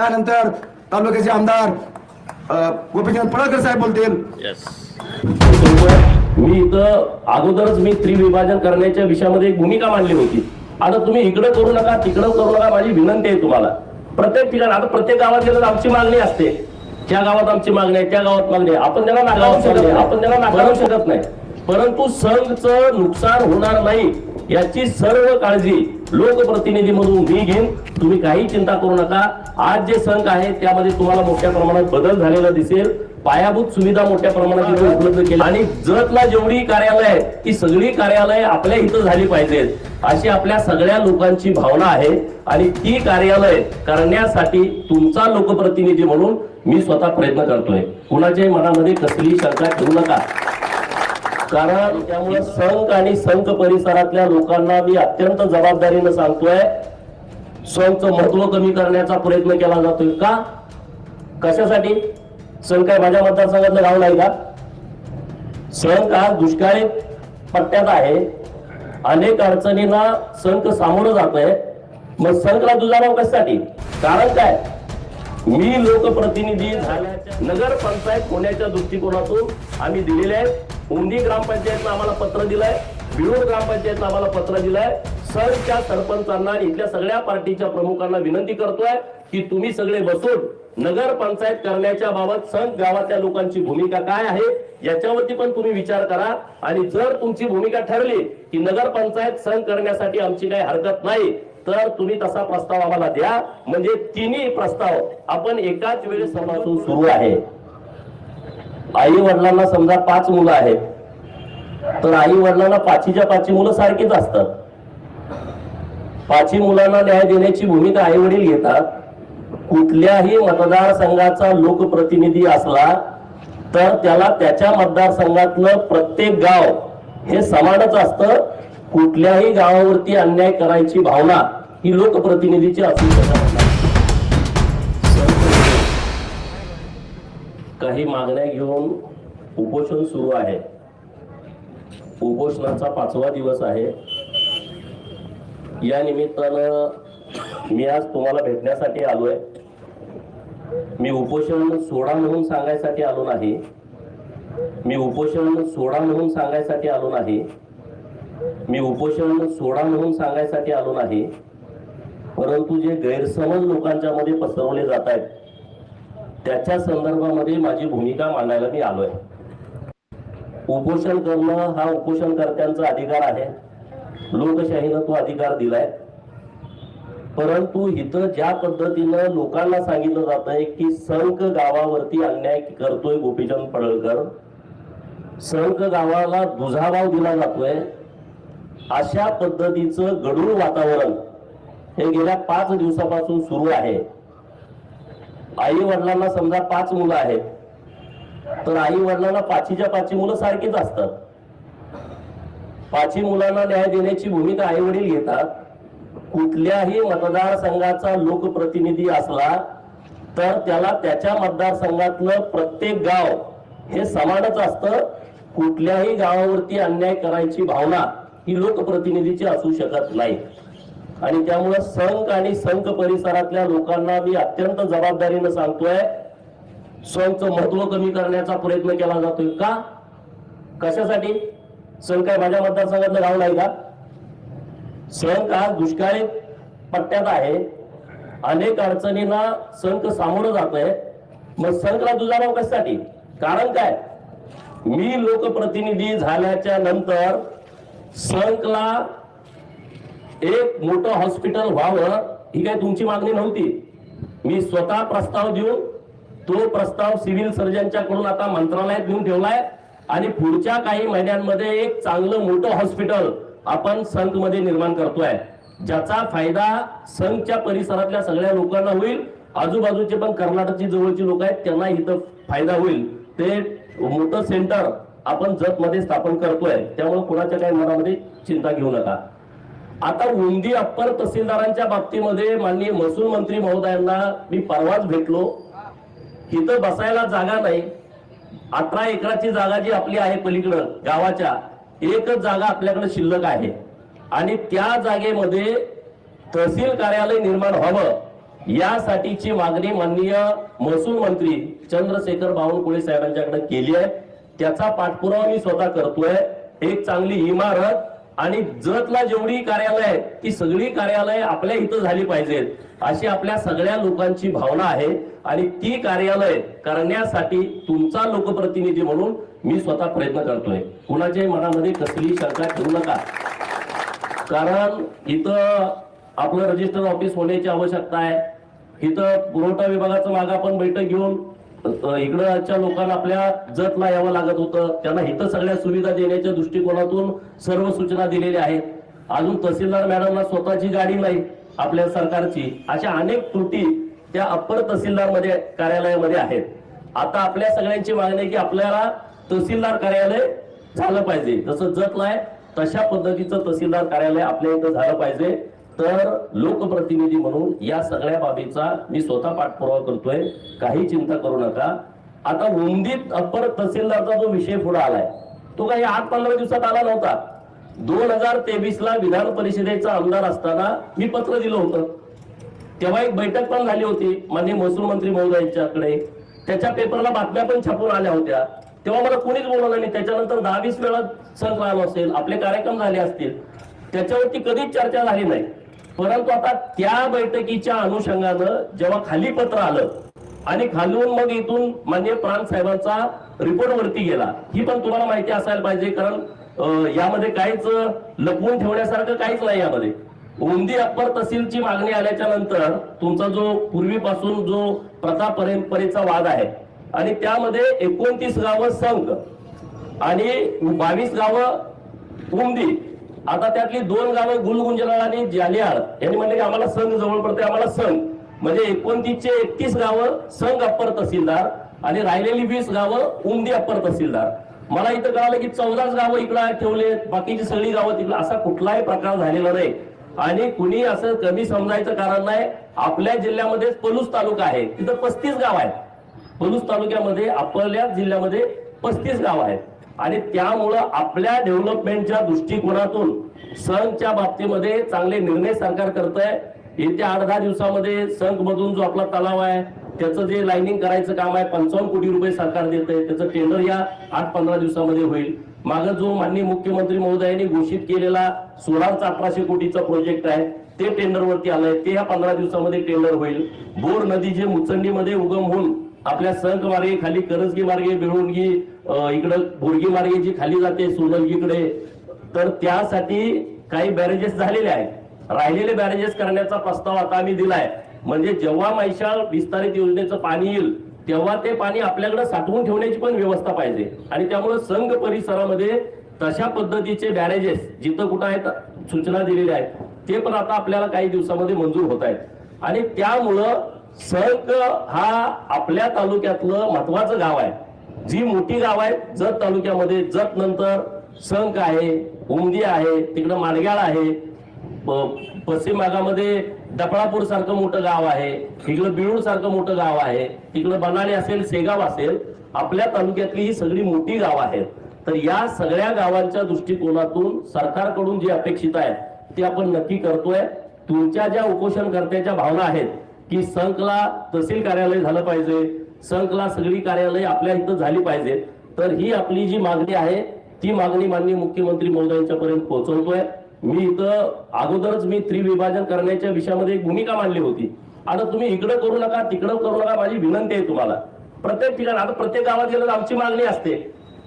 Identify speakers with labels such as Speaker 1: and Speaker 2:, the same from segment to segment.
Speaker 1: त्यानंतर तालुक्याचे आमदार गोपीचंद पडळकर साहेब बोलतील.
Speaker 2: मी इथं अगोदरच मी त्रिविभाजन करण्याच्या विषयामध्ये एक भूमिका मांडली होती. आता तुम्ही इकडे करू नका तिकडं करू नका माझी विनंती आहे तुम्हाला. प्रत्येक ठिकाणी आता प्रत्येक गावात गेलं तर आमची मागणी असते. त्या गावात आमची मागणी आहे त्या गावात मागणी आहे. आपण त्याला नाकारू शकत नाही. आपण त्याला नाकारू शकत नाही. परंतु संघचं नुकसान होणार नाही याची सर्व काळजी लोकप्रतिनिधी म्हणून मी घेईन. तुम्ही काही चिंता करू नका. आज जे संघ आहे त्यामध्ये तुम्हाला मोठ्या प्रमाणात बदल झालेला दिसेल. पायाभूत सुविधा मोठ्या प्रमाणात इथे उपलब्ध केली आणि जतला जेवढी कार्यालय आहेत ती सगळी कार्यालय आपल्या इथं झाली पाहिजेत. अशी आपल्या सगळ्या लोकांची भावना आहे. आणि ती कार्यालय करण्यासाठी तुमचा लोकप्रतिनिधी म्हणून मी स्वतः प्रयत्न करतोय. कुणाच्याही मनामध्ये कसलीही शंका ठेवू नका. कारण त्यामुळे संघ आणि संघ परिसरातल्या लोकांना मी अत्यंत जबाबदारीनं सांगतोय संघचं महत्त्व कमी करण्याचा प्रयत्न केला जातोय. का? कशासाठी? संघ काय माझ्या मतदारसंघातलं गाव नाही का? संघ हा दुष्काळी पट्ट्यात आहे. अनेक अडचणींना संघ सामोरं जात आहे मग संघला दुजाराव कशासाठी? कारण काय? मी लोकप्रतिनिधी झाल्याच्या नगर पंचायत होण्याच्या दृष्टिकोनातून आम्ही दिलेले आहेत. उंदी ग्रामपंचायतनं आम्हाला पत्र दिलंय बिळूर ग्रामपंचायतनं आम्हाला पत्र दिलंय. सरच्या सरपंचांना आणि इथल्या सगळ्या पार्टीच्या प्रमुखांना विनंती करतोय की तुम्ही सगळे बसून नगर पंचायत करण्याच्या बाबत संघ गावातल्या लोकांची भूमिका काय आहे याच्यावरती पण तुम्ही विचार करा. आणि जर तुमची भूमिका ठरली की नगर पंचायत संघ करण्यासाठी आमची काही हरकत नाही तर तुम्ही तसा प्रस्ताव आम्हाला द्या. म्हणजे तिन्ही प्रस्ताव आपण एकाच वेळेस समाजून सुरू आहे. आई वडिलांना समजा पाच मुलं आहेत तर आई वडिलांना पाचीच्या पाची मुलं सारखीच असतात. पाची मुलांना न्याय देण्याची भूमिका आई वडील घेतात. कुठल्याही मतदारसंघाचा लोकप्रतिनिधी असला तर त्याला त्याच्या मतदारसंघातलं प्रत्येक गाव हे समानच असतं. कुठल्याही गावावरती अन्याय करायची भावना ही लोकप्रतिनिधीची असू शकत काही मागण्या घेऊन उपोषण सुरू आहे. उपोषणाचा पाचवा दिवस आहे. या निमित्तानं मी आज तुम्हाला भेटण्यासाठी आलो आहे मी उपोषण सोडा म्हणून सांगायसाठी आलो नाही. मी उपोषण सोडा म्हणून सांगायसाठी आलो नाही. मी उपोषण सोडा म्हणून सांगायसाठी आलो नाही. परंतु जे गैरसमज लोकांच्या मध्ये पसरवले जात आहेत त्याच्या संदर्भामध्ये माझी भूमिका मांडायला मी आलोय. उपोषण करणं हा उपोषणकर्त्यांचा अधिकार आहे. लोकशाहीनं तो अधिकार दिलाय. परंतु इथं ज्या पद्धतीनं लोकांना सांगितलं जात आहे की संक गावावरती अन्याय करतोय गोपीचंद पडळकर संक गावाला दुजाभाव दिला जातोय अशा पद्धतीचं गढूळ वातावरण हे गेल्या पाच दिवसापासून सुरू आहे. आई वडिलांना समजा पाच मुलं आहेत तर आई वडिलांना पाचीच्या पाची मुलं सारखीच असतात. पाची मुलांना न्याय देण्याची भूमिका आई वडील घेतात. कुठल्याही मतदारसंघाचा लोकप्रतिनिधी असला तर त्याला त्याच्या मतदारसंघातलं प्रत्येक गाव हे समानच असतं. कुठल्याही गावावरती अन्याय करायची भावना ही लोकप्रतिनिधीची असू शकत नाही. आणि त्यामुळे संघ आणि संघ परिसरातल्या लोकांना मी अत्यंत जबाबदारीनं सांगतोय संघचं महत्त्व कमी करण्याचा प्रयत्न केला जातोय. का? कशासाठी? संघ काय माझ्या मतदारसंघातलं गाव नाही का? संघ हा दुष्काळी पट्ट्यात आहे. अनेक अडचणींना संघ सामोरं जात आहे मग संघला दुजाभाव कशासाठी? कारण काय? मी लोकप्रतिनिधी झाल्याच्यानंतर संघला एक मोठं हॉस्पिटल व्हावं ही काही तुमची मागणी नव्हती. मी स्वतः प्रस्ताव देऊन तो प्रस्ताव सिव्हिल सर्जनच्याकडून आता मंत्रालयात घेऊन ठेवलाय. आणि पुढच्या काही महिन्यांमध्ये एक चांगलं मोठं हॉस्पिटल आपण संघमध्ये निर्माण करतोय. ज्याचा फायदा संघच्या परिसरातल्या सगळ्या लोकांना होईल. आजूबाजूचे पण कर्नाटकची जवळची लोक आहेत त्यांना इथं फायदा होईल. ते मोठं सेंटर आपण जतमध्ये स्थापन करतोय. त्यामुळे कुणाच्या काही मनामध्ये चिंता घेऊ नका. आता उंदी अप्पर तहसीलदारांच्या बाबतीमध्ये माननीय महसूल मंत्री महोदयांना मी परवाच भेटलो. इथं बसायला जागा नाही. अठरा एकराची जागा जी आपली आहे पलीकडं गावाच्या एकच जागा आपल्याकडे शिल्लक आहे. आणि त्या जागेमध्ये तहसील कार्यालय निर्माण व्हावं यासाठीची मागणी माननीय महसूल मंत्री चंद्रशेखर बावनकुळे साहेबांच्याकडे केली आहे. त्याचा पाठपुरावा मी स्वतः करतोय. एक चांगली इमारत आणि जतला जेवढी कार्यालय आहेत ती सगळी कार्यालय आपल्या इथं झाली पाहिजेत. अशी आपल्या सगळ्या लोकांची भावना आहे आणि ती कार्यालय करण्यासाठी तुमचा लोकप्रतिनिधी म्हणून मी स्वतः प्रयत्न करतोय. कुणाच्याही मनामध्ये कसलीही शंका ठेवू नका. कारण इथं आपलं रजिस्टर ऑफिस होण्याची आवश्यकता आहे. इथं पुरवठा विभागाचं मागं आपण बैठक घेऊन इकडच्या लोकांना आपल्या जतला यावं लागत होतं. त्यांना इथं सगळ्या सुविधा देण्याच्या दृष्टिकोनातून सर्व सूचना दिलेल्या आहेत. अजून तहसीलदार मॅडमला स्वतःची गाडी नाही आपल्या सरकारची. अशा अनेक त्रुटी त्या अप्पर तहसीलदारमध्ये कार्यालयामध्ये आहेत. आता आपल्या सगळ्यांची मागणी आहे की आपल्याला तहसीलदार कार्यालय झालं पाहिजे. जसं जतला आहे तशा पद्धतीचं तहसीलदार कार्यालय आपल्या इथं झालं पाहिजे. तर लोकप्रतिनिधी म्हणून या सगळ्या बाबीचा मी स्वतः पाठपुरावा करतोय. काही चिंता करू नका. आता उंदीत अप्पर तहसीलदारचा जो विषय पुढे आलाय तो काही आठ पंधरा दिवसात आला नव्हता. दोन हजार तेवीस ला विधान परिषदेचा आमदार असताना मी पत्र दिलं होतं. तेव्हा एक बैठक पण झाली होती माननीय महसूल मंत्री महोदयांच्याकडे त्याच्या पेपरला बातम्या पण छापून आल्या होत्या. तेव्हा मला कोणीच बोलवलं नाही. त्याच्यानंतर दहा वीस वेळा सण आलो असेल आपले कार्यक्रम झाले असतील. त्याच्यावरती कधीच चर्चा झाली नाही. परंतु आता त्या बैठकीच्या अनुषंगानं जेव्हा खाली पत्र आलं आणि खालून मग इथून माननीय प्राण साहेबांचा रिपोर्ट वरती गेला ही पण तुम्हाला माहिती असायला पाहिजे कारण यामध्ये काहीच लपवून ठेवण्यासारखं काहीच नाही यामध्ये. उंदी अप्पर तहसीलची मागणी आल्याच्यानंतर तुमचा जो पूर्वीपासून जो प्रथा परंपरेचा वाद आहे आणि त्यामध्ये एकोणतीस गावं संघ आणि बावीस गावं उमदी आता त्यातली दोन गावं गुलगुंजलाळ आणि जालियाळ यांनी म्हणले की आम्हाला संघ जवळ पडते आम्हाला संघ. म्हणजे एकोणतीसशे एकतीस गावं संघ अप्पर तहसीलदार आणि राहिलेली वीस गावं उमदी अप्पर तहसीलदार. मला इथं कळालं की चौदाच गावं इकडं ठेवलेत बाकीची सगळी गावं तिकडं. असा कुठलाही प्रकार झालेला नाही. आणि कुणी असं कमी समजायचं कारण नाही. आपल्या जिल्ह्यामध्ये पलूस तालुका आहे. तिथं पस्तीस गाव आहेत. पलूस तालुक्यामध्ये आपल्या जिल्ह्यामध्ये पस्तीस गाव आहेत. आणि त्यामुळं आपल्या डेव्हलपमेंटच्या दृष्टिकोनातून संघच्या बाबतीमध्ये चांगले निर्णय सरकार करत आहे येत्या आठ दहा दिवसामध्ये संघ मधून जो आपला तलाव आहे त्याचं जे लाईनिंग करायचं काम आहे पंचावन्न कोटी रुपये सरकार देत आहे त्याचं टेंडर या आठ पंधरा दिवसामध्ये होईल. मागं जो माननीय मुख्यमंत्री महोदयांनी घोषित केलेला सोळाचा अठराशे कोटीचा प्रोजेक्ट आहे ते टेंडरवरती आलंय. ते या पंधरा दिवसामध्ये टेंडर होईल. बोर नदी जे मुचंडीमध्ये उगम होऊन आपल्या संघ मार्गे खाली करजगी मार्गे बेळुणगी इकडं बोरगी मार्गे जी खाली जाते सोनलगीकडे तर त्यासाठी काही बॅरेजेस झालेले आहेत. राहिलेले बॅरेजेस करण्याचा प्रस्ताव आता आम्ही दिलाय. म्हणजे जेव्हा मैशाळ विस्तारित योजनेचं पाणी येईल तेव्हा ते पाणी आपल्याकडे साठवून ठेवण्याची पण व्यवस्था पाहिजे. आणि त्यामुळे संघ परिसरामध्ये तशा पद्धतीचे बॅरेजेस जिथं कुठं आहेत सूचना दिलेल्या आहेत ते पण आता आपल्याला काही दिवसामध्ये मंजूर होत आहेत. आणि त्यामुळं संघ हा आपल्या तालुक्यातलं महत्वाचं गाव आहे. जी मोठी गाव आहेत जत तालुक्यामध्ये जत नंतर संक आहे उमदी आहे तिकडं माडग्याळ आहे. पश्चिम भागामध्ये डफळापूर सारखं मोठं गाव आहे तिकडं बिळूर सारखं मोठं गाव आहे तिकडं बनाळे असेल सेगाव असेल आपल्या तालुक्यातली ही सगळी मोठी गाव आहेत. तर या सगळ्या गावांच्या दृष्टिकोनातून सरकारकडून जे अपेक्षित आहे ते आपण नक्की करतोय. तुमच्या ज्या उपोषणकर्त्याच्या भावना आहेत की संकला तहसील कार्यालय झालं पाहिजे संघला सगळी कार्यालय आपल्या इथं झाली पाहिजे. तर ही आपली जी मागणी आहे ती मागणी माननीय मुख्यमंत्री महोदयांच्या पर्यंत पोहोचवतोय. मी इथं अगोदरच मी त्रिविभाजन करण्याच्या विषयामध्ये एक भूमिका मांडली होती. आता तुम्ही इकडं करू नका तिकडं करू नका माझी विनंती आहे तुम्हाला. प्रत्येक ठिकाणी आता प्रत्येक गावात गेलं आमची मागणी असते.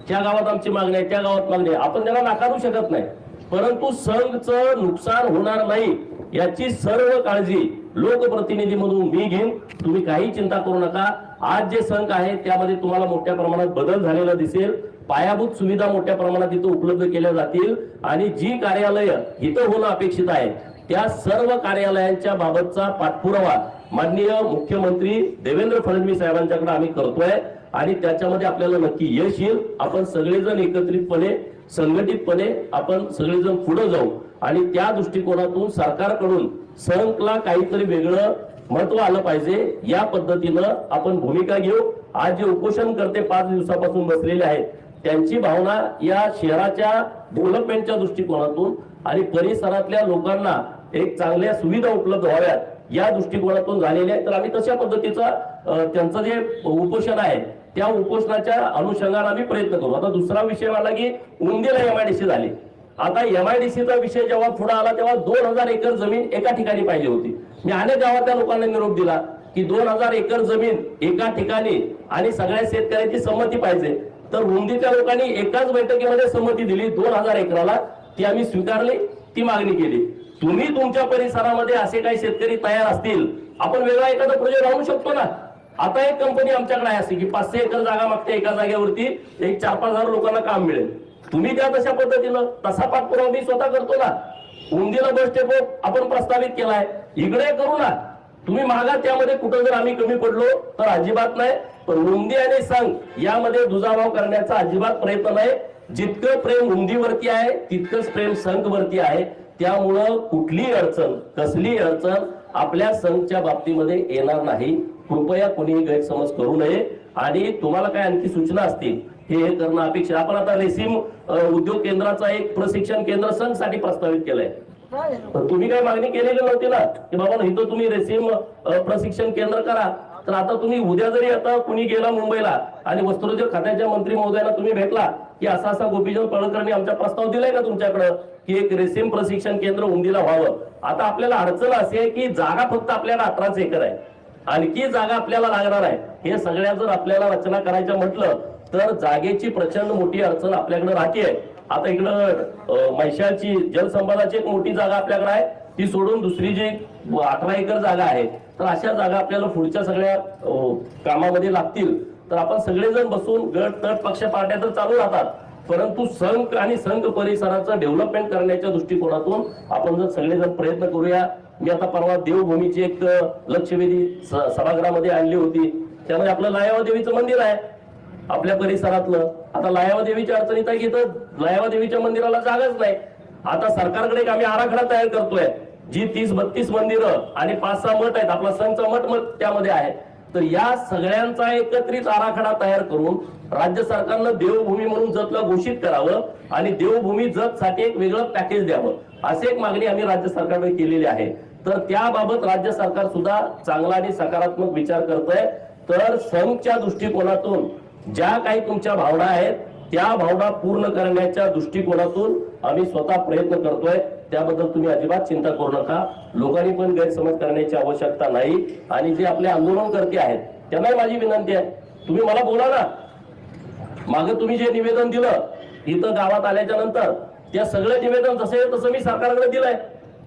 Speaker 2: त्या गावात आमची मागणी आहे त्या गावात मागणी आहे. आपण त्यांना नाकारू शकत नाही. परंतु संघचं नुकसान होणार नाही याची सर्व काळजी लोकप्रतिनिधी म्हणून मी घेईन. तुम्ही काही चिंता करू नका. आज जे संघ आहे त्यामध्ये तुम्हाला मोठ्या प्रमाणात बदल झालेला दिसेल. पायाभूत सुविधा मोठ्या प्रमाणात इथं उपलब्ध केल्या जातील. आणि जी कार्यालय इथं होणं अपेक्षित आहे त्या सर्व कार्यालयांच्या बाबतचा पाठपुरावा माननीय मुख्यमंत्री देवेंद्र फडणवीस साहेबांच्याकडे आम्ही करतोय. आणि त्याच्यामध्ये आपल्याला नक्की यश येईल. आपण सगळेजण एकत्रितपणे संघटितपणे आपण सगळेजण पुढे जाऊ. आणि त्या दृष्टिकोनातून सरकारकडून संघला काहीतरी वेगळं महत्त्व आलं पाहिजे. या पद्धतीनं आपण भूमिका घेऊ. आज जे उपोषण करते पाच दिवसापासून बसलेले आहेत त्यांची भावना या शहराच्या डेव्हलपमेंटच्या दृष्टिकोनातून आणि परिसरातल्या लोकांना एक चांगल्या सुविधा उपलब्ध व्हाव्यात या दृष्टिकोनातून झालेल्या आहेत. तर आम्ही तशा पद्धतीचा त्यांचं जे उपोषण आहे त्या उपोषणाच्या अनुषंगाने आम्ही प्रयत्न करू. आता दुसरा विषय मला की उंदीला एमआयडीसी झाली. आता एमआयडीसीचा विषय जेव्हा पुढे आला तेव्हा दोन हजार एकर जमीन एका ठिकाणी पाहिजे होती. मी अनेक गावातल्या लोकांना निरोप दिला की दोन हजार एकर जमीन एका ठिकाणी आणि सगळ्या शेतकऱ्यांची संमती पाहिजे. तर रुंदीच्या लोकांनी एकाच बैठकीमध्ये संमती दिली. दोन हजार एकराला ती आम्ही स्वीकारली ती मागणी केली. तुम्ही तुमच्या परिसरामध्ये असे काही शेतकरी तयार असतील आपण वेगळा एखादा प्रोजेक्ट राहू शकतो ना? आता एक कंपनी आमच्याकडे आहे अशी की पाचशे एकर जागा मागते एका जागेवरती एक चार पाच हजार लोकांना काम मिळेल. तुम्ही त्या तशा पद्धतीनं तसा पाठपुरावा मी स्वतः करतो ना? उंदीला बस डेपो आपण प्रस्तावित केलाय. इकडे करू ना. तुम्ही मागा त्यामध्ये कुठं जर आम्ही कमी पडलो तर अजिबात नाही. पण रुंदी आणि संघ यामध्ये दुजाभाव करण्याचा अजिबात प्रयत्न नाही. जितकं प्रेम रुंदीवरती आहे तितकंच प्रेम संघ वरती आहे. त्यामुळं कुठलीही अडचण कसलीही अडचण आपल्या संघच्या बाबतीमध्ये येणार नाही. कृपया कोणीही गैरसमज करू नये. आणि तुम्हाला काय आणखी सूचना असतील हे हे करणं अपेक्षा आपण आता रेशीम उद्योग केंद्राचा एक प्रशिक्षण केंद्र संघसाठी प्रस्तावित केलंय. तुम्ही काय मागणी केलेली नव्हती ना? की बाबा इथं तुम्ही रेशीम प्रशिक्षण केंद्र करा. तर आता तुम्ही उद्या जरी आता कुणी गेला मुंबईला आणि वस्त्रोद्योग खात्याच्या मंत्री महोदयाला तुम्ही भेटला की असा असा गोपीचंद पळकरने आमचा प्रस्ताव दिलाय का तुमच्याकडं की एक रेशीम प्रशिक्षण केंद्र उंदीला व्हावं? आता आपल्याला अडचण अशी आहे की जागा फक्त आपल्याला अठराच एकर आहे. आणखी जागा आपल्याला लागणार आहे. हे सगळ्या जर आपल्याला रचना करायच्या म्हटलं तर जागेची प्रचंड मोठी अडचण आपल्याकडे राहते आता इकडं अं, जलसंपदाची एक मोठी जागा आपल्याकडे आहे. ती सोडून दुसरी जी अठरा एकर जागा आहे तर अशा जागा आपल्याला पुढच्या सगळ्या कामामध्ये लागतील. तर आपण सगळेजण बसून गट तट पक्ष पार्ट्या तर चालू राहतात. परंतु संघ आणि संघ परिसराचं डेव्हलपमेंट करण्याच्या दृष्टिकोनातून आपण जर सगळेजण प्रयत्न करूया. मी आता परवा देवभूमीची एक लक्षवेधी स- सभागृहामध्ये आणली होती. त्यामध्ये आपलं लायावा देवीचं मंदिर आहे आपल्या परिसरातलं. आता लायावा देवीच्या अडचणीत आहे की इथं लायावा देवीच्या मंदिराला जागाच नाही. आता सरकारकडे एक आम्ही आराखडा तयार करतोय. जी तीस बत्तीस मंदिरं आणि पाच सहा मठ आहेत आपला संघचा मठ मठ त्यामध्ये आहे. तर या सगळ्यांचा एकत्रित आराखडा तयार करून राज्य सरकारनं देवभूमी म्हणून जतला घोषित करावं आणि देवभूमी जत साठी एक वेगळं पॅकेज द्यावं. अशी एक मागणी आम्ही राज्य सरकारकडे केलेली आहे. तर त्याबाबत राज्य सरकार सुद्धा चांगला आणि सकारात्मक विचार करतोय. तर संघच्या दृष्टिकोनातून ज्या काही तुमच्या भावना आहेत त्या भावना पूर्ण करण्याच्या दृष्टिकोनातून आम्ही स्वतः प्रयत्न करतोय. त्याबद्दल तुम्ही अजिबात चिंता करू नका. लोकांनी पण गैरसमज करण्याची आवश्यकता नाही. आणि जे आपले आंदोलनकर्ते आहेत त्यांनाही माझी विनंती आहे. तुम्ही मला बोला ना. मागे तुम्ही जे निवेदन दिलं इथं गावात आल्याच्यानंतर त्या सगळं निवेदन जसं आहे तसं मी सरकारकडे दिलंय.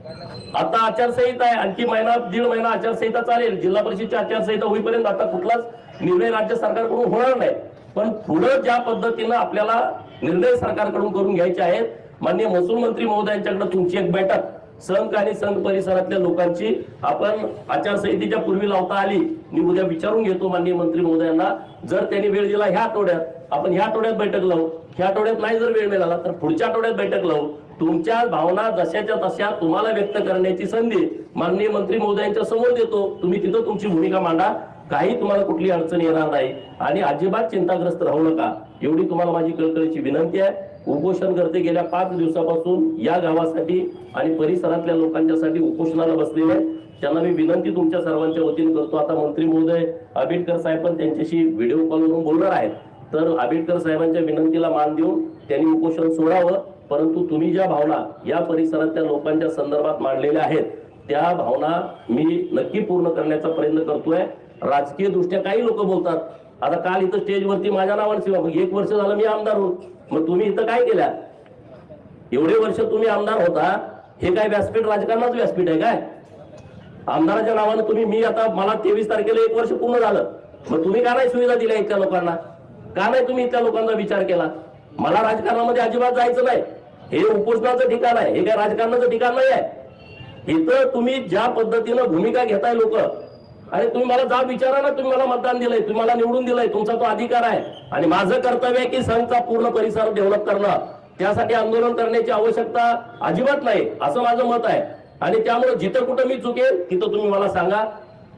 Speaker 2: आता आचारसंहिता आहे. आणखी महिना दीड महिना आचारसंहिता चालेल. जिल्हा परिषदची आचारसंहिता होईपर्यंत आता कुठलाच निर्णय राज्य सरकारकडून होणार नाही. पण पुढे ज्या पद्धतीनं आपल्याला निर्णय सरकारकडून करून घ्यायचे आहेत माननीय महसूल मंत्री महोदयांच्याकडे तुमची एक बैठक. संघ आणि संघ परिसरातल्या लोकांची आपण आचारसंहितेच्या पूर्वी लावता आली. मी उद्या विचारून घेतो माननीय मंत्री महोदयांना. जर त्यांनी वेळ दिला ह्या आठवड्यात आपण ह्या आठवड्यात बैठक लावू. ह्या आठवड्यात नाही जर वेळ मिळाला तर पुढच्या आठवड्यात बैठक लावू. तुमच्या भावना जशाच्या तशा तुम्हाला व्यक्त करण्याची संधी माननीय मंत्री महोदयांच्या समोर देतो. तुम्ही तिथं तुमची भूमिका मांडा. काही तुम्हाला कुठली अडचण येणार नाही. आणि अजिबात चिंताग्रस्त राहू नका. एवढी तुम्हाला माझी कळकळीची विनंती आहे. उपोषण करते गेल्या पाच दिवसापासून या गावासाठी आणि परिसरातल्या लोकांच्यासाठी उपोषणाला बसलेले आहेत. त्यांना मी विनंती तुमच्या सर्वांच्या वतीने करतो. आता मंत्री महोदय आंबेडकर साहेब पण त्यांच्याशी व्हिडिओ कॉलवरून बोलणार आहेत. तर आंबेडकर साहेबांच्या विनंतीला मान देऊन त्यांनी उपोषण सोडावं. परंतु तुम्ही ज्या भावना या परिसरातल्या लोकांच्या संदर्भात मांडलेल्या आहेत त्या भावना मी नक्की पूर्ण करण्याचा प्रयत्न करतोय. राजकीय दृष्ट्या काही लोक बोलतात आता काल इथं स्टेजवरती माझ्या नावाने शिवा मग एक वर्ष झालं मी आमदार होऊन मग तुम्ही इथं काय केल्या? एवढे वर्ष तुम्ही आमदार होता हे काय व्यासपीठ राजकारणाच व्यासपीठ आहे काय? आमदाराच्या नावानं तुम्ही मी आता मला तेवीस तारखेला एक वर्ष पूर्ण झालं मग तुम्ही का नाही सुविधा दिल्या इथल्या लोकांना? का नाही तुम्ही इथल्या लोकांचा विचार केला? मला राजकारणामध्ये अजिबात जायचं नाही. हे उपोषणाचं ठिकाण आहे हे काय राजकारणाचं ठिकाण नाही आहे? इथं तुम्ही ज्या पद्धतीनं भूमिका घेताय लोक अरे तुम्ही मला जा विचारा ना तुम्ही मला मतदान दिलंय तुम्ही मला निवडून दिलंय तुमचा तो अधिकार आहे. आणि माझं कर्तव्य आहे की संघचा पूर्ण परिसर डेव्हलप करणं. त्यासाठी आंदोलन करण्याची आवश्यकता अजिबात नाही असं माझं मत आहे. आणि त्यामुळे जिथं कुठं मी चुकेल तिथं तुम्ही मला सांगा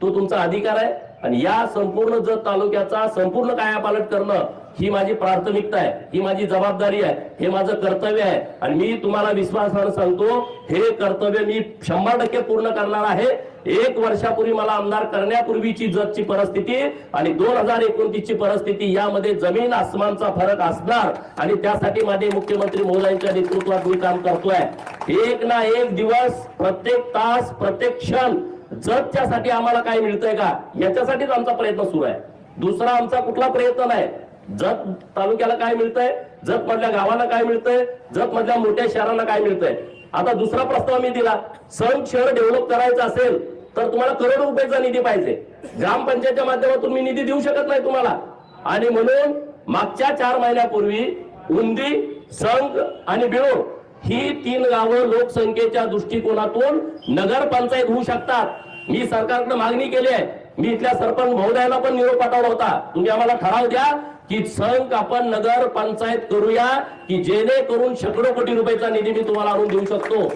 Speaker 2: तो तुमचा अधिकार आहे. आणि या संपूर्ण जत तालुक्याचा संपूर्ण कायापालट करणं ही माझी प्राथमिकता आहे ही माझी जबाबदारी आहे हे माझं कर्तव्य आहे. आणि मी तुम्हाला विश्वासानं सांगतो हे कर्तव्य मी शंभर टक्के पूर्ण करणार आहे. एक वर्षापूर्वी मला आमदार करण्यापूर्वीची जगची परिस्थिती आणि दोन हजार एकोणतीसची परिस्थिती यामध्ये जमीन आसमानचा फरक असणार आणि त्यासाठी माझे मुख्यमंत्री महोदयांच्या नेतृत्वात मी काम करतोय. एक ना एक दिवस प्रत्येक तास प्रत्येक क्षण जगच्यासाठी आम्हाला काय मिळतंय का? याच्यासाठीच आमचा प्रयत्न सुरू आहे. दुसरा आमचा कुठला प्रयत्न नाही. जत तालुक्याला काय मिळतंय? जत मधल्या गावाला काय मिळतंय? जत मधल्या मोठ्या शहराला काय मिळतंय? आता दुसरा प्रस्ताव मी दिला. सण शहर डेव्हलप करायचं असेल तर तुम्हाला करोड रुपयाचा निधी पाहिजे. ग्रामपंचायतच्या माध्यमातून मी निधी देऊ शकत नाही तुम्हाला. आणि म्हणून मागच्या चार महिन्यापूर्वी उंदी संघ आणि बिळोड ही तीन गावं लोकसंख्येच्या दृष्टिकोनातून नगर पंचायत होऊ शकतात. मी सरकारकडे मागणी केली आहे. मी इथल्या सरपंच महोदयाला पण निरोप पाठवला होता. तुम्ही आम्हाला ठराव द्या. की संघ आपण नगर पंचायत करूया की जेणेकरून शेकडो कोटी रुपयाचा निधी मी तुम्हाला आणून देऊ शकतो.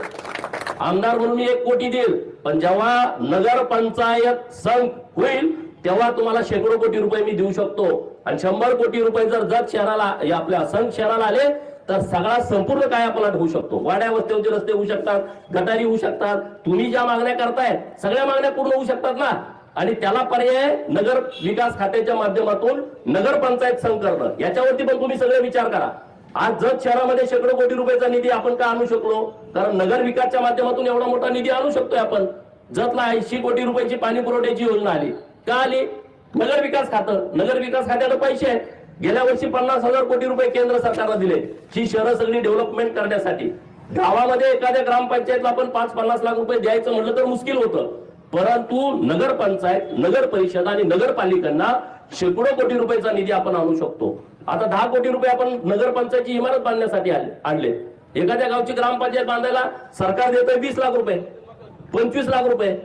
Speaker 2: आमदार म्हणून मी एक कोटी देईल. पण जेव्हा नगर पंचायत संघ होईल तेव्हा तुम्हाला शेकडो कोटी रुपये मी देऊ शकतो. आणि शंभर कोटी रुपये जर जत शहराला आपल्या संघ शहराला आले तर सगळा संपूर्ण कायापालट होऊ शकतो. वाड्या वस्त्यांचे रस्ते होऊ शकतात गटारी होऊ शकतात. तुम्ही ज्या मागण्या करताय सगळ्या मागण्या पूर्ण होऊ शकतात ना? आणि त्याला पर्याय नगर विकास खात्याच्या माध्यमातून नगर पंचायत संघ करणं. याच्यावरती पण तुम्ही सगळे विचार करा. आज जत शहरामध्ये शेकडो कोटी रुपयाचा निधी आपण का आणू शकलो? कारण नगर विकासच्या माध्यमातून एवढा मोठा निधी आणू शकतोय आपण. जतला ऐंशी कोटी रुपयाची पाणी पुरवठ्याची योजना आली. का आली? नगर विकास खातं. नगर विकास खात्याला पैसे आहेत. गेल्या वर्षी पन्नास हजार कोटी रुपये केंद्र सरकारला दिले. ही शहरं सगळी डेव्हलपमेंट करण्यासाठी. गावामध्ये एखाद्या ग्रामपंचायतला आपण पाच पन्नास लाख रुपये द्यायचं म्हटलं तर मुश्किल होतं. परंतु नगर पंचायत नगर परिषद आणि नगरपालिकांना शेकडो कोटी रुपयाचा निधी आपण आणू शकतो. आता दहा कोटी रुपये आपण नगर पंचायतची इमारत बांधण्यासाठी आणले. एखाद्या गावची ग्रामपंचायत बांधायला सरकार देतोय वीस लाख रुपये पंचवीस लाख रुपये.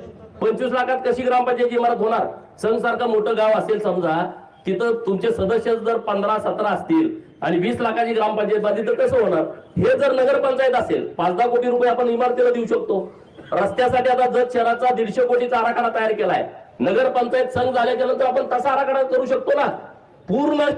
Speaker 2: पंचवीस लाखात कशी ग्रामपंचायतची इमारत होणार? संघ सारखं मोठं गाव असेल समजा तिथं तुमचे सदस्य जर पंधरा सतरा असतील आणि वीस लाखाची ग्रामपंचायत बांधली तर कसं होणार? हे जर नगरपंचायत असेल पाच दहा कोटी रुपये आपण इमारतीला देऊ शकतो. रस्त्यासाठी आता जत शहराचा दीडशे कोटीचा आराखडा तयार केलाय. नगरपंचायत संघ झाल्याच्यानंतर आपण तसा आराखडा करू शकतो ना? पूर्ण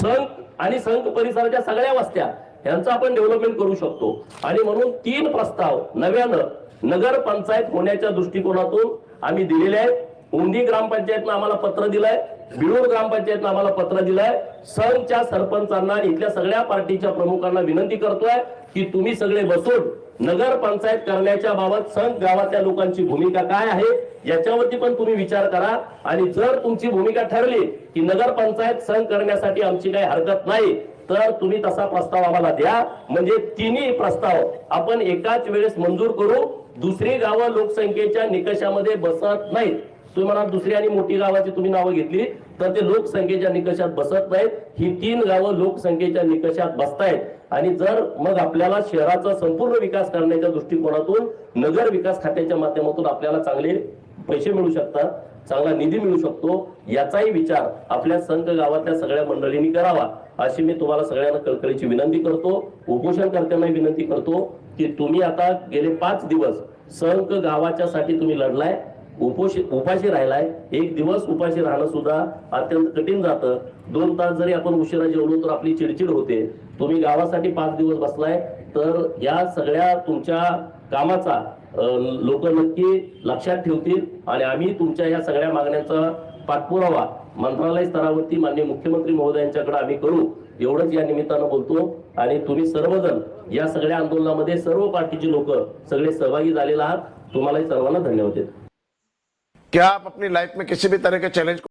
Speaker 2: संघ आणि संघ परिसराच्या सगळ्या वस्त्या यांचं आपण डेव्हलपमेंट करू शकतो. आणि म्हणून तीन प्रस्ताव नव्यानं नगर पंचायत होण्याच्या दृष्टिकोनातून आम्ही दिलेले आहेत. उंदी ग्रामपंचायतनं आम्हाला पत्र दिलंय बिळूर ग्रामपंचायतनं आम्हाला पत्र दिलंय. संघच्या सरपंचांना आणि इथल्या सगळ्या पार्टीच्या प्रमुखांना विनंती करतोय की तुम्ही सगळे बसून नगर पंचायत करण्याच्या बाबत संघ गावातल्या लोकांची भूमिका काय आहे याच्यावरती पण तुम्ही विचार करा. आणि जर तुमची भूमिका ठरली की नगर पंचायत संघ करण्यासाठी आमची काही हरकत नाही तर तुम्ही तसा प्रस्ताव आम्हाला द्या. म्हणजे तिन्ही प्रस्ताव आपण एकाच वेळेस मंजूर करू. दुसरी गावं लोकसंख्येच्या निकषामध्ये बसत नाहीत. तुम्ही म्हणा दुसरी आणि मोठी गावाची तुम्ही नावं घेतली तर ते लोकसंख्येच्या निकषात बसत नाहीत. ही तीन गावं लोकसंख्येच्या निकषात बसतायत. आणि जर मग आपल्याला शहराचा संपूर्ण विकास करण्याच्या दृष्टिकोनातून नगर विकास खात्याच्या माध्यमातून आपल्याला चांगले पैसे मिळू शकतात चांगला निधी मिळू शकतो याचाही विचार आपल्या संघ गावातल्या सगळ्या मंडळींनी करावा अशी मी तुम्हाला सगळ्यांना कळकळीची विनंती करतो. उपोषणकर्त्यांना विनंती करतो की तुम्ही आता गेले पाच दिवस संघ गावाच्या साठी तुम्ही लढलाय उपोषी उपाशी राहिलाय. एक दिवस उपाशी राहणं सुद्धा अत्यंत कठीण जातं. दोन तास जरी आपण उशिरा जेवलो तर आपली चिडचिड होते. तुम्ही गावासाठी पाच दिवस बसलाय तर या सगळ्या तुमच्या कामाचा लोक नक्की लक्षात ठेवतील आणि आम्ही तुमच्या या सगळ्या मागण्यांचा पाठपुरावा मंत्रालय स्तरावरती माननीय मुख्यमंत्री महोदयांच्याकडे आम्ही करू एवढंच या निमित्तानं बोलतो. आणि तुम्ही सर्वजण या सगळ्या आंदोलनामध्ये सर्व पार्टीची लोक सगळे सहभागी झालेला आहात. तुम्हालाही सर्वांना धन्यवाद देतो.
Speaker 3: क्या आप अपनी लाइफ में किसी भी तरह के चैलेंज को